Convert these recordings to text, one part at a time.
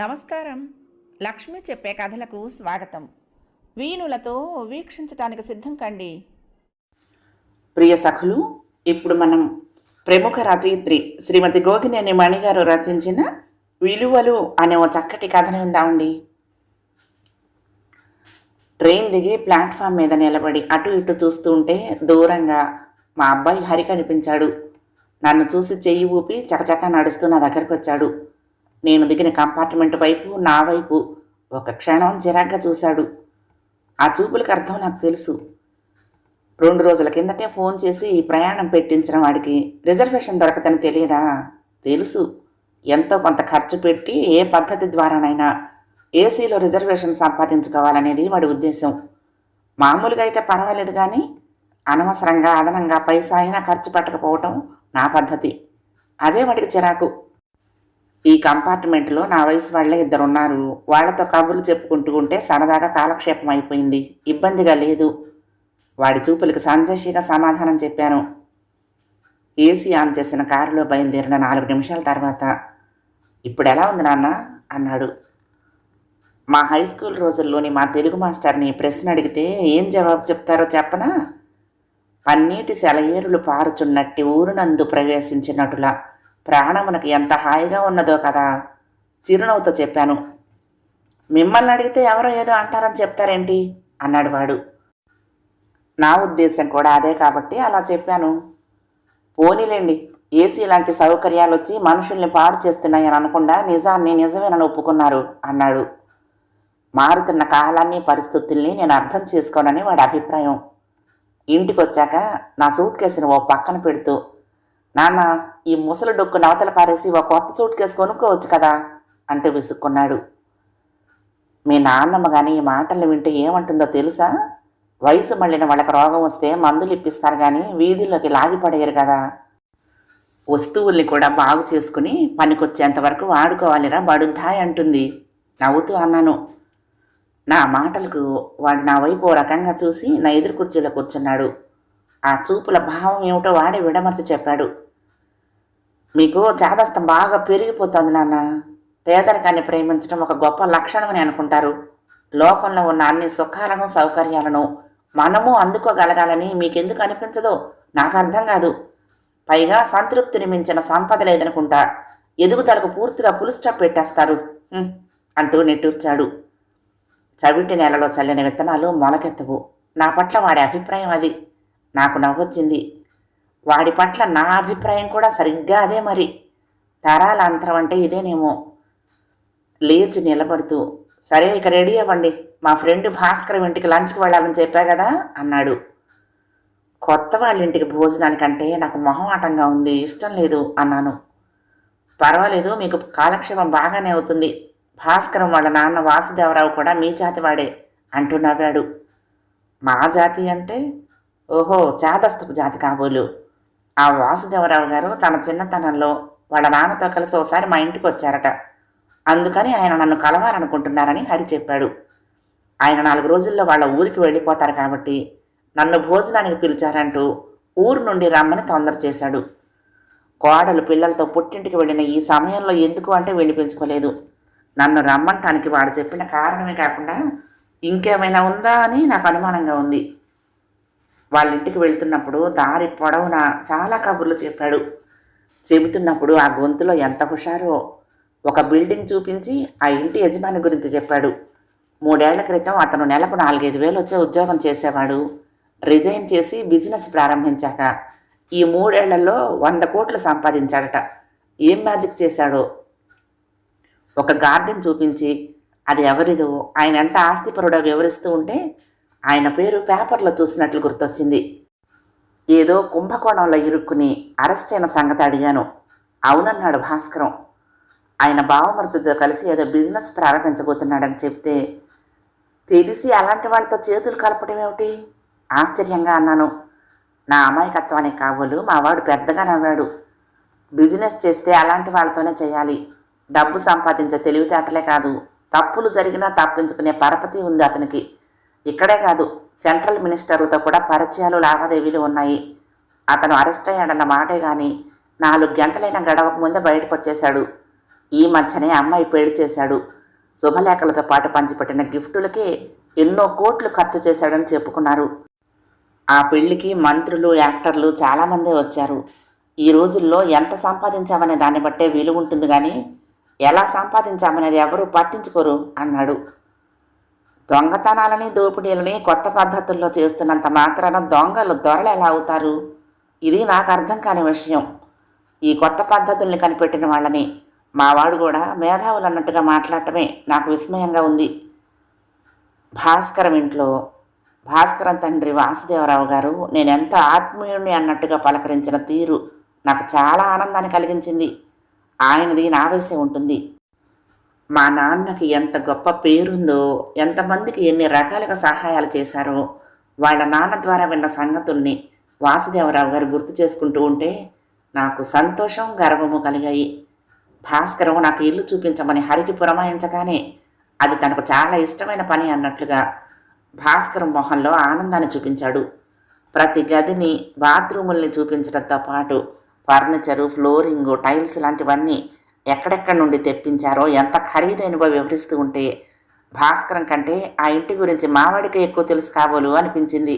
నమస్కారం. లక్ష్మి చెప్పే కథలకు స్వాగతం. వీణులతో వీక్షించటానికి సిద్ధం కండి. ప్రియ సఖులు ఇప్పుడు మనం ప్రముఖ రచయిత్రి శ్రీమతి గోగినేని మణిగారు రచించిన విలువలు అనే ఓ చక్కటి కథను విందామండి ట్రైన్ దిగి ప్లాట్ఫామ్ మీద నిలబడి అటు ఇటు చూస్తూ ఉంటే దూరంగా మా అబ్బాయి హరి కనిపించాడు నన్ను చూసి చెయ్యి ఊపి చకచకా నడుస్తూ నా దగ్గరకు వచ్చాడు. నేను దిగిన కంపార్ట్మెంట్ వైపు నా వైపు ఒక క్షణం చిరాగ్గా చూశాడు. ఆ చూపులకు అర్థం నాకు తెలుసు. రెండు రోజుల కిందటే ఫోన్ చేసి ఈ ప్రయాణం పెట్టించిన వాడికి రిజర్వేషన్ దొరకదని తెలియదా? తెలుసు. ఎంతో కొంత ఖర్చు పెట్టి ఏ పద్ధతి ద్వారానైనా ఏసీలో రిజర్వేషన్ సంపాదించుకోవాలనేది వాడి ఉద్దేశం. మామూలుగా అయితే పర్వాలేదు కానీ అనవసరంగా అదనంగా పైసా అయినా ఖర్చు పెట్టకపోవటం నా పద్ధతి. అదే వాడికి చిరాకు. ఈ కంపార్ట్మెంట్లో నా వయసు వాళ్ళే ఇద్దరు ఉన్నారు వాళ్ళతో కబుర్లు చెప్పుకుంటూ ఉంటే సరదాగా కాలక్షేపం అయిపోయింది. ఇబ్బందిగా లేదు. వాడి చూపులకు సంజయ్షిగా సమాధానం చెప్పాను. ఏసీ ఆన్ చేసిన కారులో బయలుదేరిన నాలుగు నిమిషాల తర్వాత ఇప్పుడు ఎలా ఉంది నాన్న? అన్నాడు. మా హై స్కూల్ రోజుల్లోని మా తెలుగు మాస్టర్ని ప్రశ్న అడిగితే ఏం జవాబు చెప్తారో చెప్పనా? పన్నీటి సెలయేరులు పారుచున్నట్టి ఊరునందు ప్రవేశించినట్టులా ప్రాణమునకు ఎంత హాయిగా ఉన్నదో కదా. చిరునవ్వుతో చెప్పాను. మిమ్మల్ని అడిగితే ఎవరో ఏదో అంటారని చెప్తారేంటి? అన్నాడు వాడు. నా ఉద్దేశం కూడా అదే కాబట్టి అలా చెప్పాను. పోనీలేండి ఏసీ లాంటి సౌకర్యాలు వచ్చి మనుషుల్ని పాడు చేస్తున్నాయని అనకుండా నిజాన్ని నిజమేనని ఒప్పుకున్నారు అన్నాడు. మారుతున్న కాలాన్ని పరిస్థితుల్ని నేను అర్థం చేసుకోనని వాడి అభిప్రాయం. ఇంటికొచ్చాక నా సూట్ కేసును ఓ పక్కన పెడుతూ నాన్న ఈ ముసలి డొక్కు నవతల పారేసి ఒక కొత్త సూట్ కేసు కొనుక్కోవచ్చు కదా అంటూ విసుక్కున్నాడు. మీ నాన్నమ్మ కానీ ఈ మాటలు వింటే ఏమంటుందో తెలుసా? వయసు మళ్ళిన వాళ్ళకి రోగం వస్తే మందులు ఇప్పిస్తారు కానీ వీధిలోకి లాగిపడేయరు కదా. వస్తువుల్ని కూడా బాగు చేసుకుని పనికొచ్చేంత వరకు వాడుకోవాలిరా బడుద్దాయ్ అంటుంది. నవ్వుతూ అన్నాను. నా మాటలకు వాడు నా వైపు ఓ రకంగా చూసి నా ఎదురు కుర్చీలో కూర్చున్నాడు. ఆ చూపుల భావం ఏమిటో వాడే విడమర్చి చెప్పాడు. మీకు చాదస్తం బాగా పెరిగిపోతుంది నాన్న. పేదరికాన్ని ప్రేమించడం ఒక గొప్ప లక్షణమని అనుకుంటారు. లోకంలో ఉన్న అన్ని సుఖాలను సౌకర్యాలను మనము అందుకోగలగాలని మీకెందుకు అనిపించదో? నాకు అర్థం కాదు. పైగా సంతృప్తిని మించిన సంపద లేదనుకుంటా. ఎదుగుదలకు పూర్తిగా పులుస్టాప్ పెట్టేస్తారు. అంటూ నిట్టూర్చాడు. చవిటి నెలలో చల్లిన విత్తనాలు మొలకెత్తవు. నా పట్ల వాడి అభిప్రాయం అది. నాకు నవ్వొచ్చింది. వాడి పట్ల నా అభిప్రాయం కూడా సరిగ్గా అదే మరి. తరాల అంతరం అంటే ఇదేనేమో. లేచి నిలబడుతూ సరే ఇక రెడీ అవ్వండి. మా ఫ్రెండ్ భాస్కర్ ఇంటికి లంచ్కి వెళ్ళాలని చెప్పా కదా అన్నాడు. కొత్త వాళ్ళ ఇంటికి భోజనానికంటే నాకు మొహమాటంగా ఉంది ఇష్టం లేదు అన్నాను. పర్వాలేదు మీకు కాలక్షేపం బాగానే అవుతుంది. భాస్కరం వాళ్ళ నాన్న వాసుదేవరావు కూడా మీ జాతి వాడే అంటూ నవ్వాడు. మా జాతి అంటే? ఓహో చాదస్తపు జాతి కాబోలు. ఆ వాసుదేవరావు గారు తన చిన్నతనంలో వాళ్ళ నాన్నతో కలిసి ఒకసారి మా ఇంటికి వచ్చారట. అందుకని ఆయన నన్ను కలవాలనుకుంటున్నారని హరి చెప్పాడు. ఆయన నాలుగు రోజుల్లో వాళ్ళ ఊరికి వెళ్ళిపోతారు కాబట్టి నన్ను భోజనానికి పిలిచారంటూ ఊరు నుండి రమ్మని తొందర చేశాడు. కోడలు పిల్లలతో పుట్టింటికి వెళ్ళిన ఈ సమయంలో ఎందుకు అంటే వినిపించుకోలేదు. నన్ను రమ్మంటానికి వాడు చెప్పిన కారణమే కాకుండా ఇంకేమైనా ఉందా అని నాకు అనుమానంగా ఉంది. వాళ్ళ ఇంటికి వెళ్తున్నప్పుడు దారి పొడవునా చాలా కబుర్లు చెప్పాడు. చెబుతున్నప్పుడు ఆ గొంతులో ఎంత హుషారో ఒక బిల్డింగ్ చూపించి ఆ ఇంటి యజమాని గురించి చెప్పాడు. మూడేళ్ళ క్రితం అతను నెలకు నాలుగైదు వేలు వచ్చే ఉద్యోగం చేసేవాడు. రిజైన్ చేసి బిజినెస్ ప్రారంభించాక ఈ మూడేళ్ళలో వంద కోట్లు సంపాదించాడట. ఏం మ్యాజిక్ చేశాడో? ఒక గార్డెన్ చూపించి అది ఎవరిదో ఆయన ఎంత ఆస్తిపరుడో వివరిస్తూ ఉంటే ఆయన పేరు పేపర్లో చూసినట్లు గుర్తొచ్చింది. ఏదో కుంభకోణంలో ఇరుక్కుని అరెస్ట్ అయిన సంగతి అడిగాను. అవునన్నాడు భాస్కరం. ఆయన బావమరుతుతో కలిసి ఏదో బిజినెస్ ప్రారంభించబోతున్నాడని చెప్తే తెలిసి అలాంటి వాళ్ళతో చేతులు కలపడం ఏమిటి? ఆశ్చర్యంగా అన్నాను. నా అమాయకత్వానికి కావలు మావాడు పెద్దగా నవ్వాడు. బిజినెస్ చేస్తే అలాంటి వాళ్ళతోనే చేయాలి. డబ్బు సంపాదించే తెలివితేటలే కాదు. తప్పులు జరిగినా తప్పించుకునే పరపతి ఉంది అతనికి. ఇక్కడే కాదు సెంట్రల్ మినిస్టర్లతో కూడా పరిచయాలు లావాదేవీలు ఉన్నాయి. అతను అరెస్ట్ అయ్యాడన్న మాటే కానీ నాలుగు గంటలైన గడవక ముందే బయటకు వచ్చేశాడు ఈ మధ్యనే అమ్మాయి పెళ్ళి చేశాడు. శుభలేఖలతో పాటు పంచిపెట్టిన గిఫ్టులకే ఎన్నో కోట్లు ఖర్చు చేశాడని చెప్పుకున్నారు. ఆ పెళ్ళికి మంత్రులు యాక్టర్లు చాలామందే వచ్చారు. ఈ రోజుల్లో ఎంత సంపాదించామనే దాన్ని బట్టే విలువ ఉంటుంది కానీ ఎలా సంపాదించామనేది ఎవరూ పట్టించుకోరు అన్నాడు. దొంగతనాలని దోపిడీలని కొత్త పద్ధతుల్లో చేస్తున్నంత మాత్రాన దొంగలు దొరలు ఎలా అవుతారు? ఇది నాకు అర్థం కాని విషయం. ఈ కొత్త పద్ధతుల్ని కనిపెట్టిన వాళ్ళని మావాడు కూడా మేధావులు అన్నట్టుగా మాట్లాడటమే నాకు విస్మయంగా ఉంది. భాస్కరం ఇంట్లో భాస్కరం తండ్రి వాసుదేవరావు గారు నేను ఎంత ఆత్మీయుణ్ణి అన్నట్టుగా పలకరించిన తీరు నాకు చాలా ఆనందాన్ని కలిగించింది. ఆయనది నా వయసే ఉంటుంది. మా నాన్నకి ఎంత గొప్ప పేరుందో ఎంతమందికి ఎన్ని రకాలుగా సహాయాలు చేశారో వాళ్ళ నాన్న ద్వారా విన్న సంగతుల్ని వాసుదేవరావు గారు గుర్తు చేసుకుంటూ ఉంటే నాకు సంతోషం గర్వము కలిగాయి. భాస్కరం నాకు ఇల్లు చూపించమని హరికి పురమాయించగానే అది తనకు చాలా ఇష్టమైన పని అన్నట్లుగా భాస్కరం మొహంలో ఆనందాన్ని చూపించాడు. ప్రతి గదిని బాత్రూముల్ని చూపించడంతో పాటు ఫర్నిచరు ఫ్లోరింగు టైల్స్ లాంటివన్నీ ఎక్కడెక్కడి నుండి తెప్పించారో ఎంత ఖరీదైనవో వివరిస్తూ ఉంటే భాస్కరం కంటే ఆ ఇంటి గురించి మావాడికి ఎక్కువ తెలుసు కాబోలు అనిపించింది.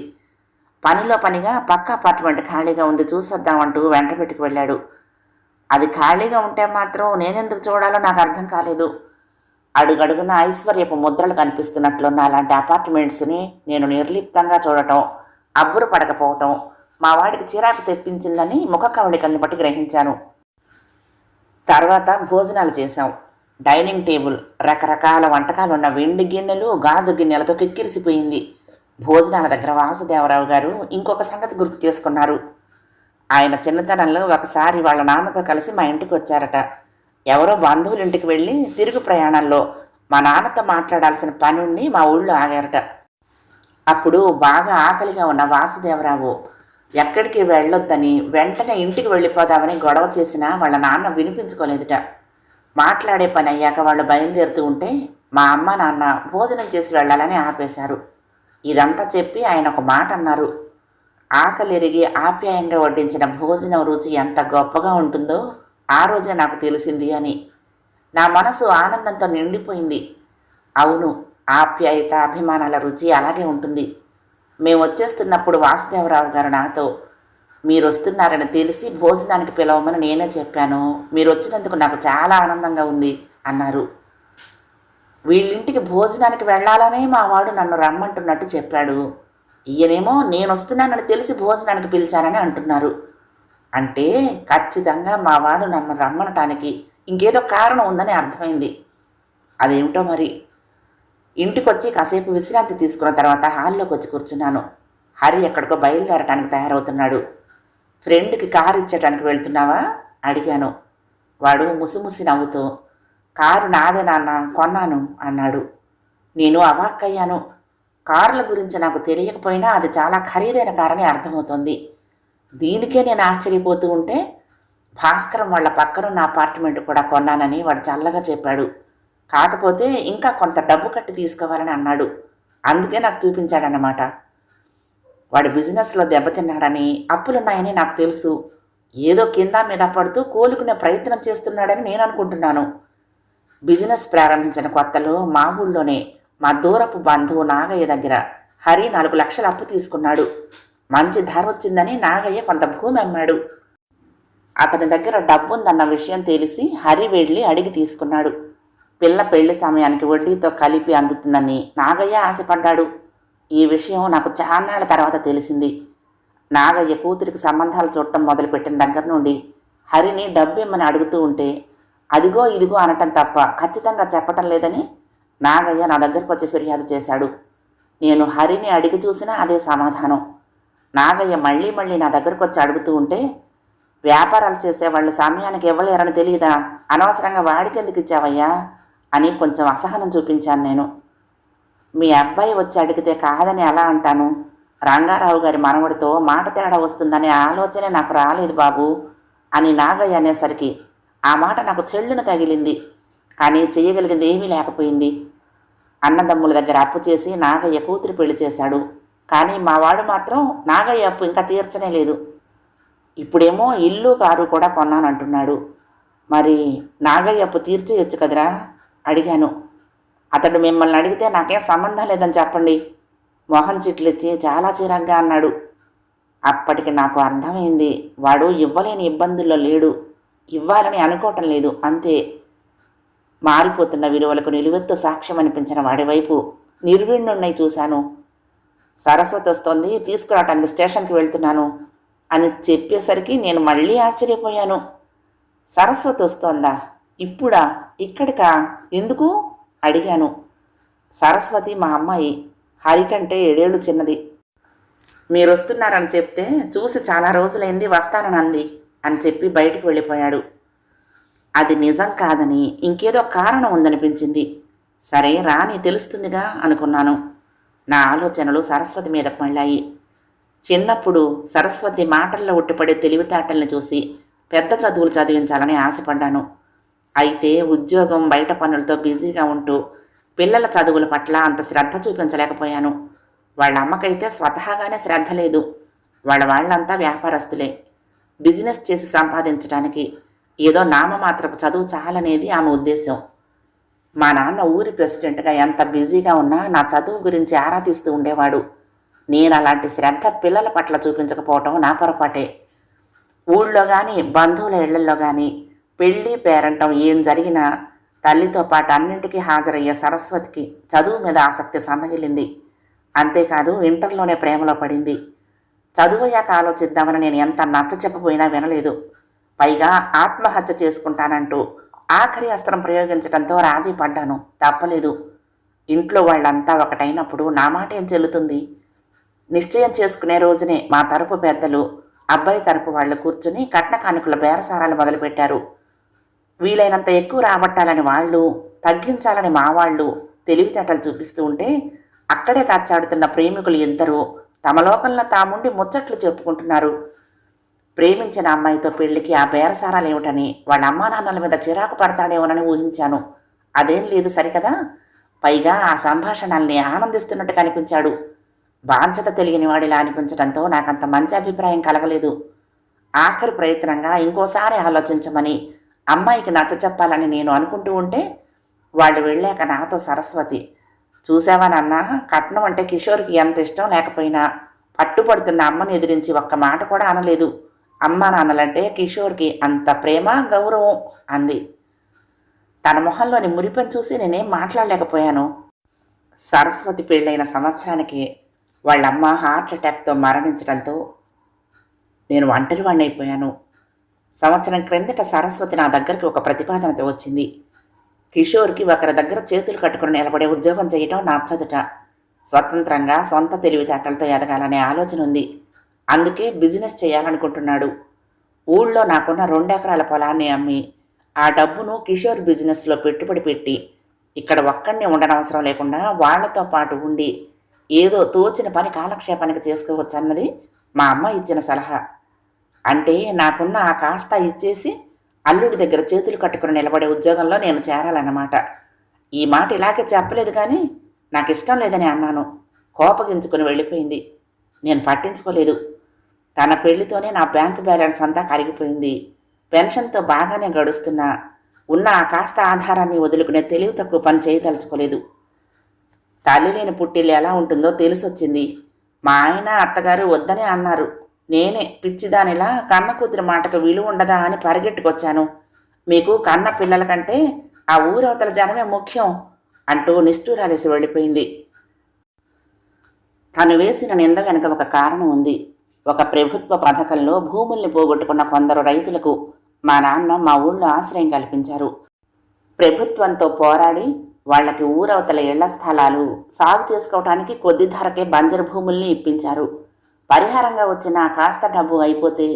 పనిలో పనిగా పక్క అపార్ట్మెంట్ ఖాళీగా ఉంది చూసేద్దామంటూ వెంట పెట్టుకు వెళ్ళాడు. అది ఖాళీగా ఉంటే మాత్రం నేనెందుకు చూడాలో నాకు అర్థం కాలేదు. అడుగడుగున ఐశ్వర్యపు ముద్రలు కనిపిస్తున్నట్లున్న అలాంటి అపార్ట్మెంట్స్ని నేను నిర్లిప్తంగా చూడటం అబ్బురు పడకపోవటం మా వాడికి చిరాకు తెప్పించిందని ముఖ కవళికల్ని బట్టి గ్రహించాను. తర్వాత భోజనాలు చేశాం. డైనింగ్ టేబుల్ రకరకాల వంటకాలు ఉన్న వెండి గిన్నెలు గాజు గిన్నెలతో కిక్కిరిసిపోయింది. భోజనాల దగ్గర వాసుదేవరావు గారు ఇంకొక సంగతి గుర్తు చేసుకున్నారు. ఆయన చిన్నతనంలో ఒకసారి వాళ్ళ నాన్నతో కలిసి మా ఇంటికి వచ్చారట. ఎవరో బంధువుల ఇంటికి వెళ్ళి తిరుగు ప్రయాణంలో మా నాన్నతో మాట్లాడాల్సిన పనుండి మా ఊళ్ళో ఆగారట. అప్పుడు బాగా ఆకలిగా ఉన్న వాసుదేవరావు ఎక్కడికి వెళ్ళొద్దని వెంటనే ఇంటికి వెళ్ళిపోదామని గొడవ చేసినా వాళ్ళ నాన్న వినిపించుకోలేదుట. మాట్లాడే పని అయ్యాక వాళ్ళు బయలుదేరుతూ ఉంటే మా అమ్మ నాన్న భోజనం చేసి వెళ్ళాలని ఆపేశారు. ఇదంతా చెప్పి ఆయన ఒక మాట అన్నారు. ఆకలిరిగి ఆప్యాయంగా వడ్డించిన భోజనం రుచి ఎంత గొప్పగా ఉంటుందో ఆ రోజే నాకు తెలిసింది అని. నా మనసు ఆనందంతో నిండిపోయింది. అవును ఆప్యాయత అభిమానాల రుచి అలాగే ఉంటుంది. మేము వచ్చేస్తున్నప్పుడు వాసుదేవరావు గారు నాతో మీరు వస్తున్నారని తెలిసి భోజనానికి పిలవమని నేనే చెప్పాను. మీరు వచ్చినందుకు నాకు చాలా ఆనందంగా ఉంది అన్నారు. వీళ్ళింటికి భోజనానికి వెళ్ళాలనే మా వాడు నన్ను రమ్మంటున్నట్టు చెప్పాడు. ఈయనేమో నేను వస్తున్నానని తెలిసి భోజనానికి పిలిచానని అంటున్నారు. అంటే ఖచ్చితంగా మా వాడు నన్ను రమ్మనటానికి ఇంకేదో కారణం ఉందని అర్థమైంది. అదేమిటో మరి? ఇంటికొచ్చి కాసేపు విశ్రాంతి తీసుకున్న తర్వాత హాల్లోకి వచ్చి కూర్చున్నాను. హరి ఎక్కడికో బయలుదేరటానికి తయారవుతున్నాడు. ఫ్రెండ్కి కారు ఇచ్చేటానికి వెళ్తున్నావా? అడిగాను. వాడు ముసిముసి నవ్వుతూ కారు నాదే నాన్న కొన్నాను అన్నాడు. నేను అవాక్కయ్యాను. కార్ల గురించి నాకు తెలియకపోయినా అది చాలా ఖరీదైన కారని అర్థమవుతుంది. దీనికే నేను ఆశ్చర్యపోతూ ఉంటే భాస్కరం వాళ్ళ పక్కనున్న అపార్ట్మెంట్ కూడా కొన్నానని వాడు చల్లగా చెప్పాడు. కాకపోతే ఇంకా కొంత డబ్బు కట్టి తీసుకోవాలని అన్నాడు. అందుకే నాకు చూపించాడన్నమాట. వాడు బిజినెస్లో దెబ్బతిన్నాడని అప్పులున్నాయని నాకు తెలుసు. ఏదో కింద మీద పడుతూ కోలుకునే ప్రయత్నం చేస్తున్నాడని నేను అనుకుంటున్నాను. బిజినెస్ ప్రారంభించిన కొత్తలో మా ఊళ్ళోనే మా దూరపు బంధువు నాగయ్య దగ్గర హరి నాలుగు లక్షల అప్పు తీసుకున్నాడు. మంచి ధర వచ్చిందని నాగయ్య కొంత భూమి అమ్మాడు. అతని దగ్గర డబ్బుందన్న విషయం తెలిసి హరి వెళ్ళి అడిగి తీసుకున్నాడు. పిల్ల పెళ్ళి సమయానికి వడ్డీతో కలిపి అందుతుందని నాగయ్య ఆశపడ్డాడు. ఈ విషయం నాకు చాన్నాళ్ళ తర్వాత తెలిసింది. నాగయ్య కూతురికి సంబంధాలు చూడటం మొదలుపెట్టిన దగ్గర నుండి హరిని డబ్బు ఇమ్మని అడుగుతూ ఉంటే అదిగో ఇదిగో అనటం తప్ప ఖచ్చితంగా చెప్పటం లేదని నాగయ్య నా దగ్గరకు వచ్చి ఫిర్యాదు చేశాడు. నేను హరిని అడిగి చూసినా అదే సమాధానం. నాగయ్య మళ్ళీ మళ్ళీ నా దగ్గరకు వచ్చి అడుగుతూ ఉంటే వ్యాపారాలు చేసేవాళ్ళు సమయానికి ఇవ్వలేరని తెలియదా? అనవసరంగా వాడికి ఎందుకు ఇచ్చావయ్యా? అని కొంచెం అసహనం చూపించాను నేను. మీ అబ్బాయి వచ్చి అడిగితే కాదని ఎలా అంటాను? రంగారావు గారి మనవడితో మాట తేడా వస్తుందనే ఆలోచనే నాకు రాలేదు బాబు అని నాగయ్య అనేసరికి ఆ మాట నాకు చెల్లును తగిలింది. కానీ చేయగలిగింది ఏమీ లేకపోయింది. అన్నదమ్ముల దగ్గర అప్పు చేసి నాగయ్య కూతురు పెళ్ళి చేశాడు. కానీ మావాడు మాత్రం నాగయ్య అప్పు ఇంకా తీర్చనే లేదు. ఇప్పుడేమో ఇల్లు కారు కూడా కొన్నానంటున్నాడు. మరి నాగయ్య అప్పు తీర్చేయొచ్చు కదరా? అడిగాను. అతడు మిమ్మల్ని అడిగితే నాకేం సంబంధం లేదని చెప్పండి. మొహం చిట్లిచ్చి చాలా చిరాగ్గా అన్నాడు. అప్పటికి నాకు అర్థమైంది. వాడు ఇవ్వలేని ఇబ్బందుల్లో లేడు. ఇవ్వాలని అనుకోవటం లేదు. అంతే. మారిపోతున్న విలువలకు నిలువెత్తు సాక్ష్యం అనిపించిన వాడి వైపు నిర్విణ్ణున్నై చూశాను. సరస్వతి వస్తోంది. తీసుకురావటానికి స్టేషన్కి వెళ్తున్నాను అని చెప్పేసరికి నేను మళ్ళీ ఆశ్చర్యపోయాను. సరస్వతి వస్తోందా? ఇప్పుడా? ఇక్కడికా? ఎందుకు? అడిగాను. సరస్వతి మా అమ్మాయి హరికంటే ఏడేళ్ళు చిన్నది. మీరు వస్తున్నారని చెప్తే చూసి చాలా రోజులైంది వస్తానని అంది అని చెప్పి బయటికి వెళ్ళిపోయాడు. అది నిజం కాదని ఇంకేదో కారణం ఉందనిపించింది. సరే రాని తెలుస్తుందిగా అనుకున్నాను. నా ఆలోచనలు సరస్వతి మీదకు మళ్ళాయి చిన్నప్పుడు సరస్వతి మాటల్లో ఉట్టిపడే తెలివితేటల్ని చూసి పెద్ద చదువులు చదివించాలని ఆశపడ్డాను. అయితే ఉద్యోగం బయట పనులతో బిజీగా ఉంటూ పిల్లల చదువుల పట్ల అంత శ్రద్ధ చూపించలేకపోయాను. వాళ్ళ అమ్మకైతే స్వతహాగానే శ్రద్ధ లేదు. వాళ్ళ వాళ్ళంతా వ్యాపారస్తులే. బిజినెస్ చేసి సంపాదించడానికి ఏదో నామమాత్రపు చదువు చాలనేది ఆమె ఉద్దేశం. మా నాన్న ఊరి ప్రెసిడెంట్గా ఎంత బిజీగా ఉన్నా నా చదువు గురించి ఆరా తీస్తూ ఉండేవాడు. నేను అలాంటి శ్రద్ధ పిల్లల పట్ల చూపించకపోవటం నా పొరపాటే. ఊళ్ళో కానీ బంధువుల ఇళ్ళల్లో కానీ పెళ్ళి పేరంటం ఏం జరిగినా తల్లితో పాటు అన్నింటికీ హాజరయ్యే సరస్వతికి చదువు మీద ఆసక్తి సన్నగిలింది. అంతేకాదు ఇంటర్లోనే ప్రేమలో పడింది. చదువయ్యాక ఆలోచిద్దామని నేను ఎంత నచ్చ చెప్పబోయినా వినలేదు. పైగా ఆత్మహత్య చేసుకుంటానంటూ ఆఖరి అస్త్రం ప్రయోగించడంతో రాజీ పడ్డాను. తప్పలేదు. ఇంట్లో వాళ్ళంతా ఒకటైనప్పుడు నా మాట ఏం చెల్లుతుంది? నిశ్చయం చేసుకునే రోజునే మా తరపు పెద్దలు అబ్బాయి తరపు వాళ్ళు కూర్చుని కట్న కానుకల బేరసారాలు మొదలుపెట్టారు. వీలైనంత ఎక్కువ రాబట్టాలని వాళ్ళు తగ్గించాలని మా వాళ్ళు తెలివితేటలు చూపిస్తూ ఉంటే అక్కడే తచ్చాడుతున్న ప్రేమికులు ఇద్దరు తమ లోకంలో తాముండి ముచ్చట్లు చెప్పుకుంటున్నారు. ప్రేమించిన అమ్మాయితో పెళ్ళికి ఆ బేరసారాలు ఏమిటని వాళ్ళ అమ్మా నాన్నల మీద చిరాకు పడతాడేమోనని ఊహించాను. అదేం లేదు సరికదా? పైగా ఆ సంభాషణల్ని ఆనందిస్తున్నట్టు కనిపించాడు. బాధ్యత తెలియని వాడిలా అనిపించడంతో నాకంత మంచి అభిప్రాయం కలగలేదు. ఆఖరి ప్రయత్నంగా ఇంకోసారి ఆలోచించమని అమ్మాయికి నచ్చ చెప్పాలని నేను అనుకుంటూ ఉంటే వాళ్ళు వెళ్ళాక నాతో సరస్వతి చూసావా నాన్న కట్నం అంటే కిషోర్కి ఎంత ఇష్టం లేకపోయినా పట్టుపడుతున్న అమ్మని ఎదిరించి ఒక్క మాట కూడా అనలేదు. అమ్మ నాన్నలంటే కిషోర్కి అంత ప్రేమ గౌరవం అంది. తన మొహంలోని మురిపని చూసి నేనేం మాట్లాడలేకపోయాను. సరస్వతి పెళ్ళైన సంవత్సరానికి వాళ్ళమ్మ హార్ట్ అటాక్తో మరణించడంతో నేను ఒంటరి వాడిని సంవత్సరం క్రిందట సరస్వతి నా దగ్గరికి ఒక ప్రతిపాదనతో వచ్చింది. కిషోర్కి ఒకరి దగ్గర చేతులు కట్టుకుని నిలబడే ఉద్యోగం చేయటం నచ్చదుట స్వతంత్రంగా సొంత తెలివితేటలతో ఎదగాలనే ఆలోచన ఉంది. అందుకే బిజినెస్ చేయాలనుకుంటున్నాడు. ఊళ్ళో నాకున్న రెండెకరాల పొలాన్ని అమ్మి ఆ డబ్బును కిషోర్ బిజినెస్లో పెట్టుబడి పెట్టి ఇక్కడ ఒక్కడిని ఉండనవసరం లేకుండా వాళ్ళతో పాటు ఉండి ఏదో తోచిన పని కాలక్షేపానికి చేసుకోవచ్చన్నది మా అమ్మ ఇచ్చిన సలహా. అంటే నాకున్న ఆ కాస్త ఇచ్చేసి అల్లుడి దగ్గర చేతులు కట్టుకుని నిలబడే ఉద్యోగంలో నేను చేరాలన్నమాట. ఈ మాట ఇలాగే చెప్పలేదు కానీ నాకు ఇష్టం లేదని అన్నాను. కోపగించుకుని వెళ్ళిపోయింది. నేను పట్టించుకోలేదు. తన పెళ్ళితోనే నా బ్యాంకు బ్యాలెన్స్ అంతా కరిగిపోయింది. పెన్షన్తో బాగానే గడుస్తున్నా. ఉన్న ఆ కాస్త ఆధారాన్ని వదులుకునే తెలివి తక్కువ పని చేయదలుచుకోలేదు. తల్లి లేని పుట్టిల్లు ఎలా ఉంటుందో తెలిసొచ్చింది. మా ఆయన అత్తగారు వద్దనే అన్నారు. నేనే పిచ్చిదానిలా కన్న కూతురి మాటకు విలువ ఉండదా అని పరిగెట్టుకొచ్చాను. మీకు కన్న పిల్లల కంటే ఆ ఊరవతల జనమే ముఖ్యం అంటూ నిష్ఠూరాలేసి వెళ్ళిపోయింది. తను వేసిన నింద వెనుక ఒక కారణం ఉంది. ఒక ప్రభుత్వ పథకంలో భూముల్ని పోగొట్టుకున్న కొందరు రైతులకు మా నాన్న మా ఊళ్ళో ఆశ్రయం కల్పించారు. ప్రభుత్వంతో పోరాడి వాళ్ళకి ఊరవతల ఇళ్ళ స్థలాలు సాగు చేసుకోవటానికి కొద్ది ధరకే బంజరు భూముల్ని ఇప్పించారు. పరిహారంగా వచ్చిన కాస్త డబ్బు అయిపోతే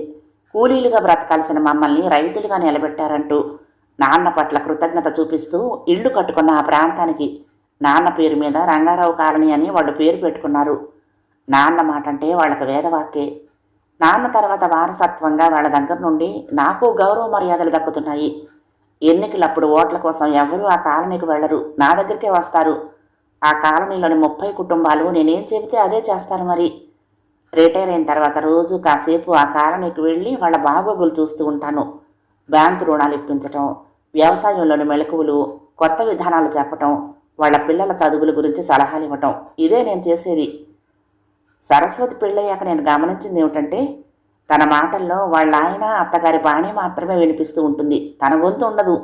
కూలీలుగా బ్రతకాల్సిన మమ్మల్ని రైతులుగా నిలబెట్టారంటూ నాన్న పట్ల కృతజ్ఞత చూపిస్తూ ఇళ్ళు కట్టుకున్న ఆ ప్రాంతానికి నాన్న పేరు మీద రంగారావు కాలనీ అని వాళ్ళు పేరు పెట్టుకున్నారు. నాన్న మాట అంటే వాళ్ళకి వేదవాక్కే. నాన్న తర్వాత వారసత్వంగా వాళ్ళ దగ్గర నుండి నాకు గౌరవ మర్యాదలు దక్కుతున్నాయి. ఎన్నికలప్పుడు ఓట్ల కోసం ఎవరూ ఆ కాలనీకి వెళ్ళరు. నా దగ్గరికే వస్తారు. ఆ కాలనీలోని ముప్పై కుటుంబాలు నేనేం చెబితే అదే చేస్తారు మరి. రిటైర్ అయిన తర్వాత రోజు కాసేపు ఆ కాలనీకి వెళ్ళి వాళ్ళ బాగోగులు చూస్తూ ఉంటాను. బ్యాంకు రుణాలు ఇప్పించటం వ్యవసాయంలోని మెలకువలు కొత్త విధానాలు చెప్పటం వాళ్ళ పిల్లల చదువుల గురించి సలహాలు ఇవ్వటం ఇదే నేను చేసేది. సరస్వతి పెళ్ళయ్యాక నేను గమనించింది ఏమిటంటే తన మాటల్లో వాళ్ళ ఆయన అత్తగారి బాణి మాత్రమే వినిపిస్తూ ఉంటుంది. తన గొంతు ఉండదు.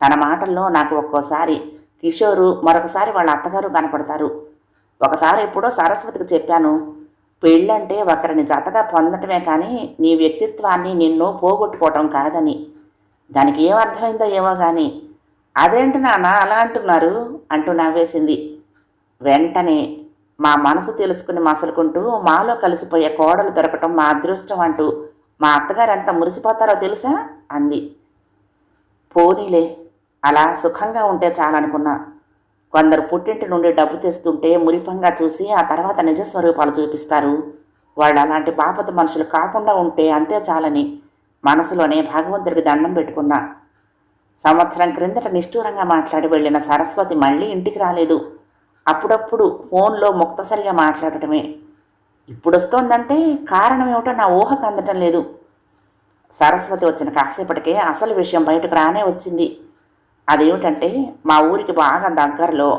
తన మాటల్లో నాకు ఒక్కోసారి కిషోరు మరొకసారి వాళ్ళ అత్తగారు కనపడతారు. ఒకసారి ఎప్పుడో సరస్వతికి చెప్పాను పెళ్ళంటే ఒకరిని జతగా పొందటమే కానీ నీ వ్యక్తిత్వాన్ని నిన్ను పోగొట్టుకోవటం కాదని. దానికి ఏం అర్థమైందో ఏమో కానీ అదేంటి నాన్న అలా అంటున్నారు? అంటూ నవ్వేసింది. వెంటనే మా మనసు తెలుసుకుని మసలుకుంటూ మాలో కలిసిపోయే కోడలు దొరకటం మా అదృష్టం అంటూ మా అత్తగారు ఎంత మురిసిపోతారో తెలుసా? అంది. పోనీలే అలా సుఖంగా ఉంటే చాలనుకున్నా. కొందరు పుట్టింటి నుండి డబ్బు తెస్తుంటే మురిపంగా చూసి ఆ తర్వాత నిజ స్వరూపాలు చూపిస్తారు. వాళ్ళు అలాంటి బాపత మనుషులు కాకుండా ఉంటే అంతే చాలని మనసులోనే భగవంతుడికి దండం పెట్టుకున్నా. సంవత్సరం క్రిందట నిష్ఠూరంగా మాట్లాడి వెళ్ళిన సరస్వతి మళ్ళీ ఇంటికి రాలేదు. అప్పుడప్పుడు ఫోన్లో ముక్తసరిగా మాట్లాడటమే. ఇప్పుడు వస్తోందంటే కారణం ఏమిటో నా ఊహకు అందటం లేదు. సరస్వతి వచ్చిన కాసేపటికే అసలు విషయం బయటకు రానే వచ్చింది. అదేమిటంటే మా ఊరికి బాగా దగ్గరలో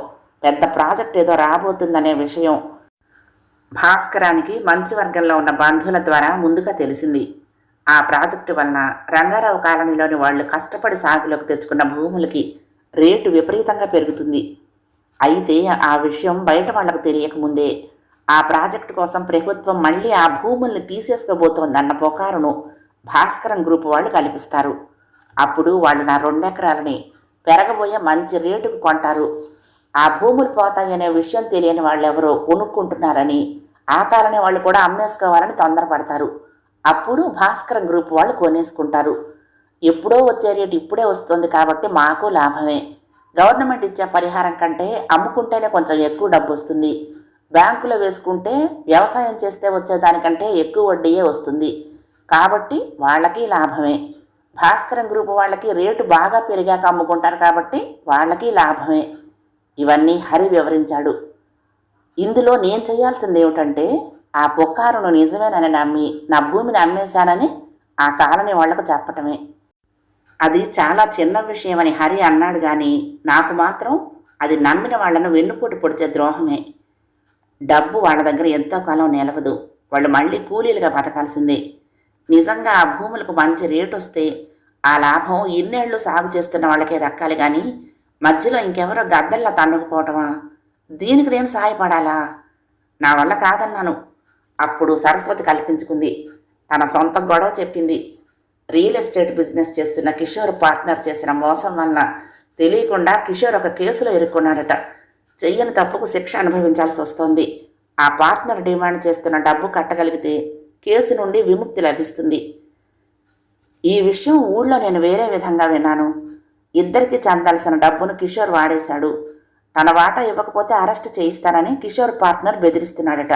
పెద్ద ప్రాజెక్ట్ ఏదో రాబోతుందనే విషయం భాస్కరానికి మంత్రివర్గంలో ఉన్న బంధువుల ద్వారా ముందుగా తెలిసింది. ఆ ప్రాజెక్టు వలన రంగారావు కాలనీలోని వాళ్ళు కష్టపడి సాగులోకి తెచ్చుకున్న భూములకి రేటు విపరీతంగా పెరుగుతుంది. అయితే ఆ విషయం బయట వాళ్ళకు తెలియకముందే ఆ ప్రాజెక్టు కోసం ప్రభుత్వం మళ్ళీ ఆ భూముల్ని తీసేసుకోబోతోందన్న పుకారును భాస్కరం గ్రూప్ వాళ్ళు కల్పిస్తారు. అప్పుడు వాళ్ళు నా రెండెకరాలని పెరగబోయే మంచి రేటుకు కొంటారు. ఆ భూములు పోతాయనే విషయం తెలియని వాళ్ళెవరో కొనుక్కుంటున్నారని ఆ కాలనీ వాళ్ళు కూడా అమ్మేసుకోవాలని తొందరపడతారు. అప్పుడు భాస్కరం గ్రూప్ వాళ్ళు కొనేసుకుంటారు. ఎప్పుడో వచ్చే రేటు ఇప్పుడే వస్తుంది కాబట్టి మాకు లాభమే. గవర్నమెంట్ ఇచ్చే పరిహారం కంటే అమ్ముకుంటేనే కొంచెం ఎక్కువ డబ్బు వస్తుంది. బ్యాంకులో వేసుకుంటే వ్యవసాయం చేస్తే వచ్చేదానికంటే ఎక్కువ వడ్డీయే వస్తుంది. కాబట్టి వాళ్ళకి లాభమే. భాస్కరం గ్రూప్ వాళ్ళకి రేటు బాగా పెరిగాక అమ్ముకుంటారు కాబట్టి వాళ్ళకి లాభమే. ఇవన్నీ హరి వివరించాడు. ఇందులో నేను చేయాల్సింది ఏమిటంటే ఆ పొక్కారును నిజమేనని నమ్మి నా భూమిని అమ్మేశానని ఆ కాలనీ వాళ్ళకు చెప్పటమే. అది చాలా చిన్న విషయమని హరి అన్నాడు కానీ నాకు మాత్రం అది నమ్మిన వాళ్ళను వెన్నుపోటు పొడిచే ద్రోహమే. డబ్బు వాళ్ళ దగ్గర ఎంతో కాలం నిలవదు. వాళ్ళు మళ్ళీ కూలీలుగా బతకాల్సిందే. నిజంగా ఆ భూములకు మంచి రేటు వస్తే ఆ లాభం ఇన్నేళ్ళు సాగు చేస్తున్న వాళ్ళకే దక్కాలి కానీ మధ్యలో ఇంకెవరో గద్దల్లా తన్నుకుపోవటమా? దీనికి నేను సాయపడాలా? నా వల్ల కాదన్నాను. అప్పుడు సరస్వతి కల్పించుకుంది. తన సొంత గొడవ చెప్పింది. రియల్ ఎస్టేట్ బిజినెస్ చేస్తున్న కిషోర్ పార్ట్నర్ చేసిన మోసం వలన తెలియకుండా కిషోర్ ఒక కేసులో ఇరుక్కున్నాడట. చెయ్యని తప్పుకు శిక్ష అనుభవించాల్సి వస్తోంది. ఆ పార్ట్నర్ డిమాండ్ చేస్తున్న డబ్బు కట్టగలిగితే కేసు నుండి విముక్తి లభిస్తుంది. ఈ విషయం ఊళ్ళో నేను వేరే విధంగా విన్నాను. ఇద్దరికి చెందాల్సిన డబ్బును కిషోర్ వాడేశాడు. తన వాటా ఇవ్వకపోతే అరెస్ట్ చేయిస్తానని కిషోర్ పార్ట్నర్ బెదిరిస్తున్నాడట.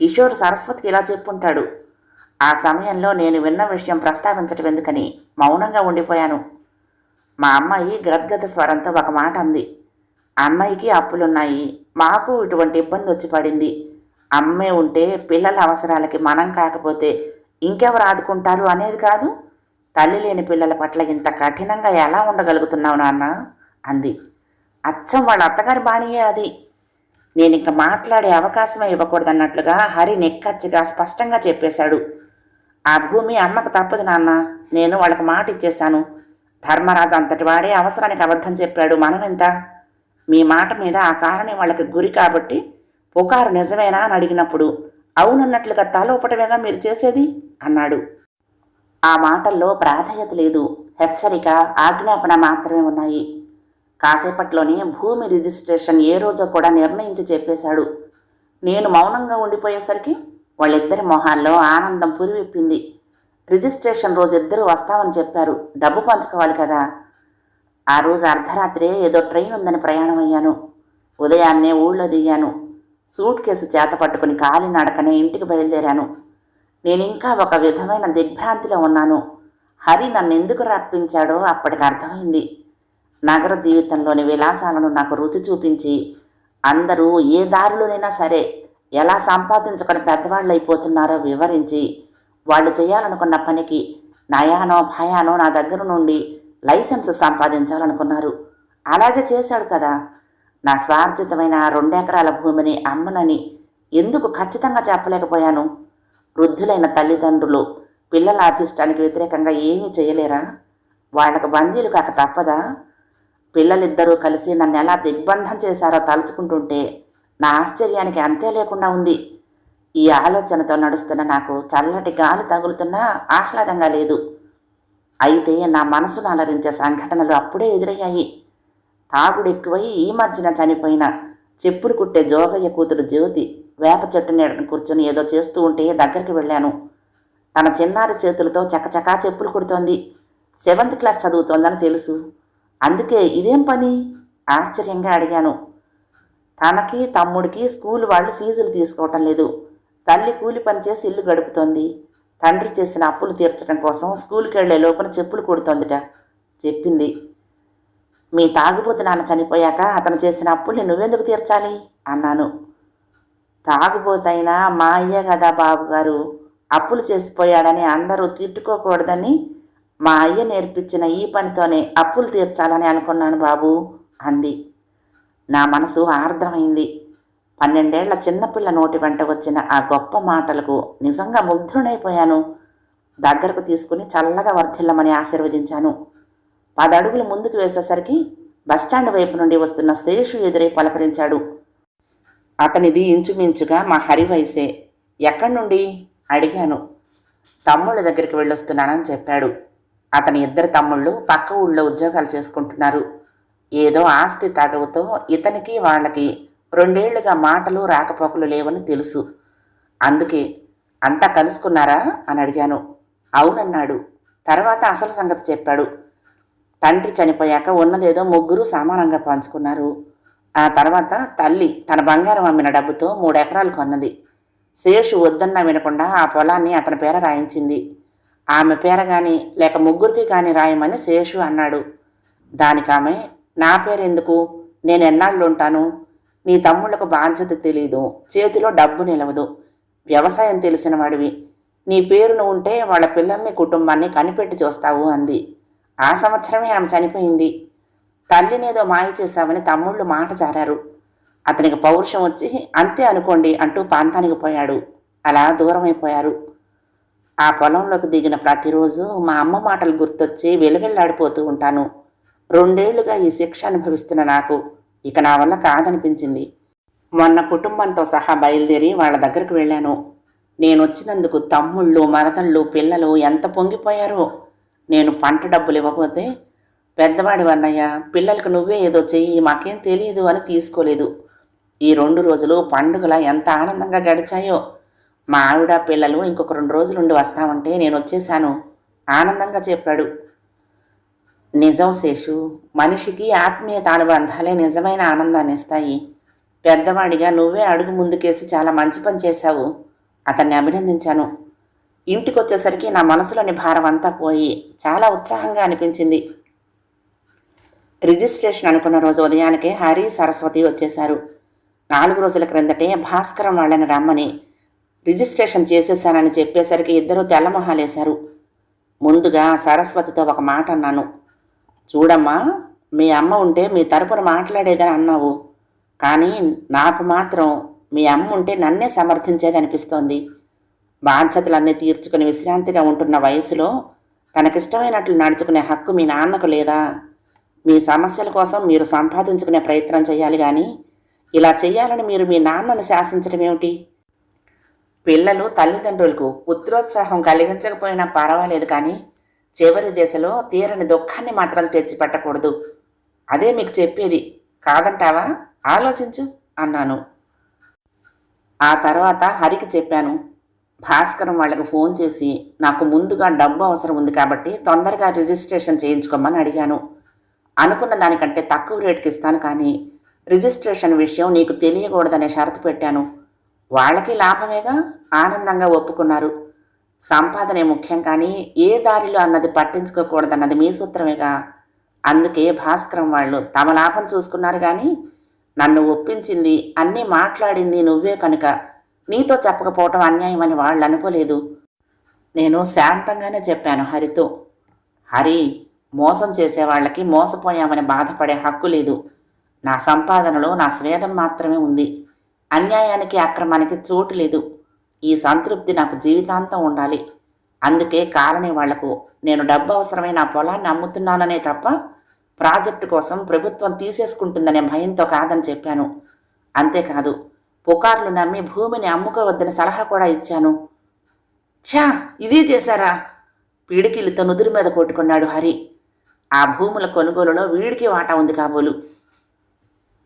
కిషోర్ సరస్వతికి ఇలా చెప్పుంటాడు. ఆ సమయంలో నేను విన్న విషయం ప్రస్తావించటం ఎందుకని మౌనంగా ఉండిపోయాను. మా అమ్మాయి గద్గద స్వరంతో ఒక మాట అంది. అమ్మాయికి అప్పులున్నాయి. మాకు ఇటువంటి ఇబ్బంది వచ్చి పడింది. అమ్మే ఉంటే పిల్లల అవసరాలకి మనం కాకపోతే ఇంకెవరు ఆదుకుంటారు అనేది కాదు. తల్లి లేని పిల్లల పట్ల ఇంత కఠినంగా ఎలా ఉండగలుగుతున్నావు నాన్న? అంది. అచ్చం వాళ్ళ అత్తగారి బాణియే అది. నేను ఇంక మాట్లాడే అవకాశమే ఇవ్వకూడదన్నట్లుగా హరి నెక్కచ్చిగా స్పష్టంగా చెప్పేశాడు. ఆ భూమి అమ్మకు తప్పదు నాన్న. నేను వాళ్ళకి మాట ఇచ్చేశాను. ధర్మరాజు అంతటి వాడే అవసరానికి అబద్ధం చెప్పాడు. మనమెంత? మీ మాట మీద ఆ కారణం వాళ్ళకి గురి కాబట్టి పుకారు నిజమేనా అని అడిగినప్పుడు అవునన్నట్లుగా తల ఊపటమేగా మీరు చేసేది? అన్నాడు. ఆ మాటల్లో ప్రాధాన్యత లేదు. హెచ్చరిక ఆజ్ఞాపన మాత్రమే ఉన్నాయి. కాసేపట్లోనే భూమి రిజిస్ట్రేషన్ ఏ రోజో కూడా నిర్ణయించి చెప్పేశాడు. నేను మౌనంగా ఉండిపోయేసరికి వాళ్ళిద్దరి మొహాల్లో ఆనందం పురివిప్పింది. రిజిస్ట్రేషన్ రోజు ఇద్దరు వస్తామని చెప్పారు. డబ్బు పంచుకోవాలి కదా. ఆ రోజు అర్ధరాత్రే ఏదో ట్రైన్ ఉందని ప్రయాణం అయ్యాను. ఉదయాన్నే ఊళ్ళో దిగాను. సూట్ కేసు చేత పట్టుకుని కాలినడకనే ఇంటికి బయలుదేరాను. నేను ఇంకా ఒక విధమైన దిగ్భ్రాంతిలో ఉన్నాను. హరి నన్ను ఎందుకు రప్పించాడో అప్పటికి అర్థమైంది. నగర జీవితంలోని విలాసాలను నాకు రుచి చూపించి అందరూ ఏ దారిలోనైనా సరే ఎలా సంపాదించుకొని పెద్దవాళ్ళు అయిపోతున్నారో వివరించి వాళ్ళు చేయాలనుకున్న పనికి నయానో భయానో నా దగ్గర నుండి లైసెన్స్ సంపాదించాలనుకున్నారు. అలాగే చేశాడు కదా. నా స్వార్జితమైన రెండెకరాల భూమిని అమ్మనని ఎందుకు ఖచ్చితంగా చెప్పలేకపోయాను? వృద్ధులైన తల్లిదండ్రులు పిల్లల అభిష్టానికి వ్యతిరేకంగా ఏమీ చేయలేరా? వాళ్ళకు బందీలు కాక తప్పదా? పిల్లలిద్దరూ కలిసి నన్ను ఎలా దిగ్బంధం చేశారో తలుచుకుంటుంటే నా ఆశ్చర్యానికి అంతే లేకుండా ఉంది. ఈ ఆలోచనతో నడుస్తున్న నాకు చల్లటి గాలి తగులుతున్నా ఆహ్లాదంగా లేదు. అయితే నా మనసును అలరించే సంఘటనలు అప్పుడే ఎదురయ్యాయి. తాగుడు ఎక్కువై ఈ మధ్యన చనిపోయిన చెప్పులు కుట్టే జోగయ్య కూతురు జ్యోతి వేప చెట్టు నీడను కూర్చొని ఏదో చేస్తూ ఉంటే దగ్గరికి వెళ్ళాను. తన చిన్నారి చేతులతో చకచకా చెప్పులు కుడుతోంది. సెవెంత్ క్లాస్ చదువుతోందని తెలుసు. అందుకే ఇదేం పని? ఆశ్చర్యంగా అడిగాను. తనకి తమ్ముడికి స్కూల్ వాళ్ళు ఫీజులు తీసుకోవటం లేదు. తల్లి కూలి పని చేసి ఇల్లు గడుపుతోంది. తండ్రి చేసిన అప్పులు తీర్చడం కోసం స్కూల్కి వెళ్ళే లోపల చెప్పులు కొడుతోందిట. చెప్పింది. మీ తాగుబోతు నాన్న చనిపోయాక అతను చేసిన అప్పుల్ని నువ్వెందుకు తీర్చాలి? అన్నాను. తాగుబోతైనా మా అయ్య కదా బాబుగారు అప్పులు చేసిపోయాడని అందరూ తిట్టుకోకూడదని మా అయ్య నేర్పించిన ఈ పనితోనే అప్పులు తీర్చాలని అనుకున్నాను బాబు అంది. నా మనసు ఆర్ద్రమైంది. పన్నెండేళ్ళ చిన్నపిల్ల నోటి వెంట వచ్చిన ఆ గొప్ప మాటలకు నిజంగా ముగ్ధుడైపోయాను. దగ్గరకు తీసుకుని చల్లగా వర్ధిల్లమని ఆశీర్వదించాను. పదడుగులు ముందుకు వేసేసరికి బస్టాండ్ వైపు నుండి వస్తున్న శేషు ఎదురై పలకరించాడు. అతనిది ఇంచుమించుగా మా హరి వయసే. ఎక్కడి నుండి? అడిగాను. తమ్ముళ్ళ దగ్గరికి వెళ్ళొస్తున్నానని చెప్పాడు. అతని ఇద్దరు తమ్ముళ్ళు పక్క ఊళ్ళో ఉద్యోగాలు చేసుకుంటున్నారు. ఏదో ఆస్తి తగవుతో ఇతనికి వాళ్ళకి రెండేళ్ళుగా మాటలు రాకపోకలు లేవని తెలుసు. అందుకే అంతా కలుసుకున్నారా? అని అడిగాను. అవునన్నాడు. తర్వాత అసలు సంగతి చెప్పాడు. తండ్రి చనిపోయాక ఉన్నదేదో ముగ్గురు సమానంగా పంచుకున్నారు. ఆ తర్వాత తల్లి తన బంగారం అమ్మిన డబ్బుతో మూడెకరాలు కొన్నది. శేషు వద్దన్నా వినకుండా ఆ పొలాన్ని అతని పేర రాయించింది. ఆమె పేర కానీ లేక ముగ్గురికి కానీ రాయమని శేషు అన్నాడు. దానికి ఆమె నా పేరెందుకు? నేను ఎన్నాళ్ళు ఉంటాను నీ తమ్ముళ్ళకు బాధ్యత తెలీదు. చేతిలో డబ్బు నిలవదు. వ్యవసాయం తెలిసిన వాడివి. నీ పేరును ఉంటే వాళ్ళ పిల్లల్ని కుటుంబాన్ని కనిపెట్టి చూస్తావు అంది. ఆ సంవత్సరమే ఆమె చనిపోయింది. తండ్రినేదో మాయ చేశామని తమ్ముళ్ళు మాట జారారు. అతనికి పౌరుషం వచ్చి అంతే అనుకోండి అంటూ ప్రాంతానికి పోయాడు. అలా దూరమైపోయారు. ఆ పొలంలోకి దిగిన ప్రతిరోజు మా అమ్మ మాటలు గుర్తొచ్చి వెలువెల్లాడిపోతూ ఉంటాను. రెండేళ్ళుగా ఈ శిక్ష అనుభవిస్తున్న నాకు ఇక నా వల్ల కాదనిపించింది. మొన్న కుటుంబంతో సహా బయలుదేరి వాళ్ళ దగ్గరికి వెళ్ళాను. నేను వచ్చినందుకు తమ్ముళ్ళు మరదళ్ళు పిల్లలు ఎంత పొంగిపోయారో. నేను పంట డబ్బులు ఇవ్వకపోతే పెద్దవాడి వన్నయ్య పిల్లలకు నువ్వే ఏదో చెయ్యి మాకేం తెలియదు అని తీసుకోలేదు. ఈ రెండు రోజులు పండుగల ఎంత ఆనందంగా గడిచాయో. మా ఆవిడ పిల్లలు ఇంకొక రెండు రోజులుండి వస్తామంటే నేను వచ్చేశాను. ఆనందంగా చెప్పాడు. నిజం శేషు మనిషికి ఆత్మీయత అనుబంధాలే నిజమైన ఆనందాన్ని ఇస్తాయి. పెద్దవాడిగా నువ్వే అడుగు ముందుకేసి చాలా మంచి పని చేశావు. అతన్ని అభినందించాను. ఇంటికొచ్చేసరికి నా మనసులోని భారం అంతా పోయి చాలా ఉత్సాహంగా అనిపించింది. రిజిస్ట్రేషన్ అనుకున్న రోజు ఉదయానికే హరి సరస్వతి వచ్చేశారు. నాలుగు రోజుల క్రిందటే భాస్కరం వాళ్ళని రమ్మని రిజిస్ట్రేషన్ చేసేసానని చెప్పేసరికి ఇద్దరూ తెల్లమొహాలేశారు ముందుగా సరస్వతితో ఒక మాట అన్నాను. చూడమ్మా మీ అమ్మ ఉంటే మీ తరపున మాట్లాడేదని అన్నావు. కానీ నాకు మాత్రం మీ అమ్మ ఉంటే నన్నే సమర్థించేది అనిపిస్తోంది. బాధ్యతలన్నీ తీర్చుకుని విశ్రాంతిగా ఉంటున్న వయసులో తనకిష్టమైనట్లు నడుచుకునే హక్కు మీ నాన్నకు లేదా? మీ సమస్యల కోసం మీరు సంపాదించుకునే ప్రయత్నం చేయాలి కానీ ఇలా చేయాలని మీరు మీ నాన్నను శాసించడం ఏమిటి? పిల్లలు తల్లిదండ్రులకు పుత్రోత్సాహం కలిగించకపోయినా పర్వాలేదు కానీ చివరి దశలో తీరని దుఃఖాన్ని మాత్రం తెచ్చిపెట్టకూడదు. అదే మీకు చెప్పేది కాదంటావా? ఆలోచించు అన్నాను. ఆ తర్వాత హరికి చెప్పాను భాస్కరం వాళ్ళకు ఫోన్ చేసి నాకు ముందుగా డబ్బు అవసరం ఉంది కాబట్టి తొందరగా రిజిస్ట్రేషన్ చేయించుకోమని అడిగాను. అనుకున్న దానికంటే తక్కువ రేటుకి ఇస్తాను కానీ రిజిస్ట్రేషన్ విషయం నీకు తెలియకూడదనే షరతు పెట్టాను. వాళ్ళకి లాభమేగా? ఆనందంగా ఒప్పుకున్నారు. సంపాదనే ముఖ్యం కానీ ఏ దారిలో అన్నది పట్టించుకోకూడదన్నది మీ సూత్రమేగా? అందుకే భాస్కరం వాళ్ళు తమ లాభం చూసుకున్నారు కానీ నన్ను ఒప్పించింది అన్నీ మాట్లాడింది నువ్వే కనుక. నీతో చెప్పకపోవటం అన్యాయమని వాళ్ళు అనుకోలేదు నేను శాంతంగానే చెప్పాను హరితో. హరి మోసం చేసే వాళ్ళకి మోసపోయామని బాధపడే హక్కు లేదు. నా సంపాదనలో నా స్వేదం మాత్రమే ఉంది. అన్యాయానికి అక్రమానికి చోటు లేదు. ఈ సంతృప్తి నాకు జీవితాంతం ఉండాలి. అందుకే కాలనీ వాళ్ళకు. నేను డబ్బు అవసరమై నా పొలాన్ని అమ్ముతున్నాననే తప్ప ప్రాజెక్టు కోసం ప్రభుత్వం తీసేసుకుంటుందనే భయంతో కాదని చెప్పాను. అంతేకాదు పుకార్లు నమ్మి భూమిని అమ్ముకోవద్దని సలహా కూడా ఇచ్చాను. ఛా! ఇదే చేశారా? పీడికిలితో నుదురు మీద కొట్టుకున్నాడు హరి. ఆ భూముల కొనుగోలులో వీడికి వాటా ఉంది కాబోలు.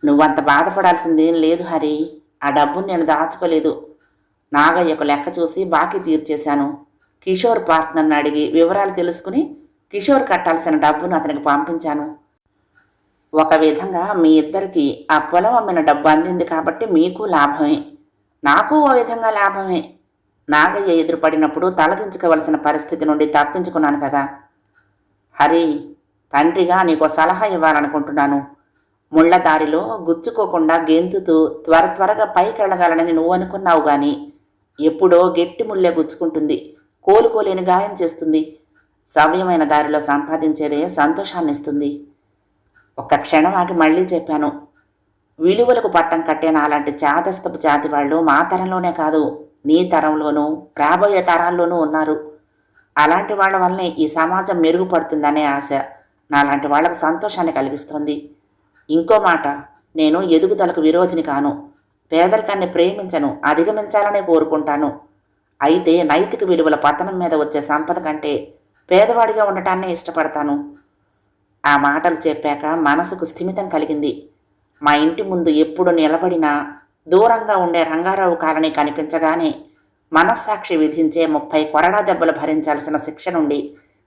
నువ్వంత బాధపడాల్సిందేం లేదు హరి. ఆ డబ్బును నేను దాచుకోలేదు. నాగయ్యకు లెక్క చూసి బాకీ తీర్చేశాను. కిషోర్ పార్ట్నర్ని అడిగి వివరాలు తెలుసుకుని కిషోర్ కట్టాల్సిన డబ్బును అతనికి పంపించాను. ఒక విధంగా మీ ఇద్దరికి ఆ పొలం అమ్మిన డబ్బు అందింది కాబట్టి మీకు లాభమే. నాకు ఓ విధంగా లాభమే. నాగయ్య ఎదురుపడినప్పుడు తలదించుకోవలసిన పరిస్థితి నుండి తప్పించుకున్నాను కదా. హరి తండ్రిగా నీకు సలహా ఇవ్వాలనుకుంటున్నాను. ముళ్ళ దారిలో గుచ్చుకోకుండా గెంతుతూ త్వర త్వరగా పైకి వెళ్ళగలనని నువ్వు అనుకున్నావు గాని ఎప్పుడో గట్టి ముళ్ళే గుచ్చుకుంటుంది. కోలుకోలేని గాయం చేస్తుంది. సవ్యమైన దారిలో సంపాదించేదే సంతోషాన్నిస్తుంది. ఒక్క క్షణం ఆగి మళ్ళీ చెప్పాను విలువలకు పట్టం కట్టే నాలాంటి చాదస్తపు జాతి వాళ్ళు మా తరంలోనే కాదు నీ తరంలోనూ రాబోయే తరాల్లోనూ ఉన్నారు. అలాంటి వాళ్ళ వల్లనే ఈ సమాజం మెరుగుపడుతుందనే ఆశ. నాలాంటి వాళ్ళకు సంతోషాన్ని కలిగిస్తుంది. ఇంకో మాట నేను ఎదుగుదలకు విరోధిని కాను. పేదరికాన్ని ప్రేమించను అధిగమించాలనే కోరుకుంటాను. అయితే నైతిక విలువల పతనం మీద వచ్చే సంపద కంటే పేదవాడిగా ఉండటాన్నే ఇష్టపడతాను. ఆ మాటలు చెప్పాక మనసుకు స్థిమితం కలిగింది. మా ఇంటి ముందు ఎప్పుడు నిలబడినా దూరంగా ఉండే రంగారావు కాలనీ కనిపించగానే మనస్సాక్షి విధించే ముప్పై కొరడా దెబ్బలు భరించాల్సిన శిక్ష నుండి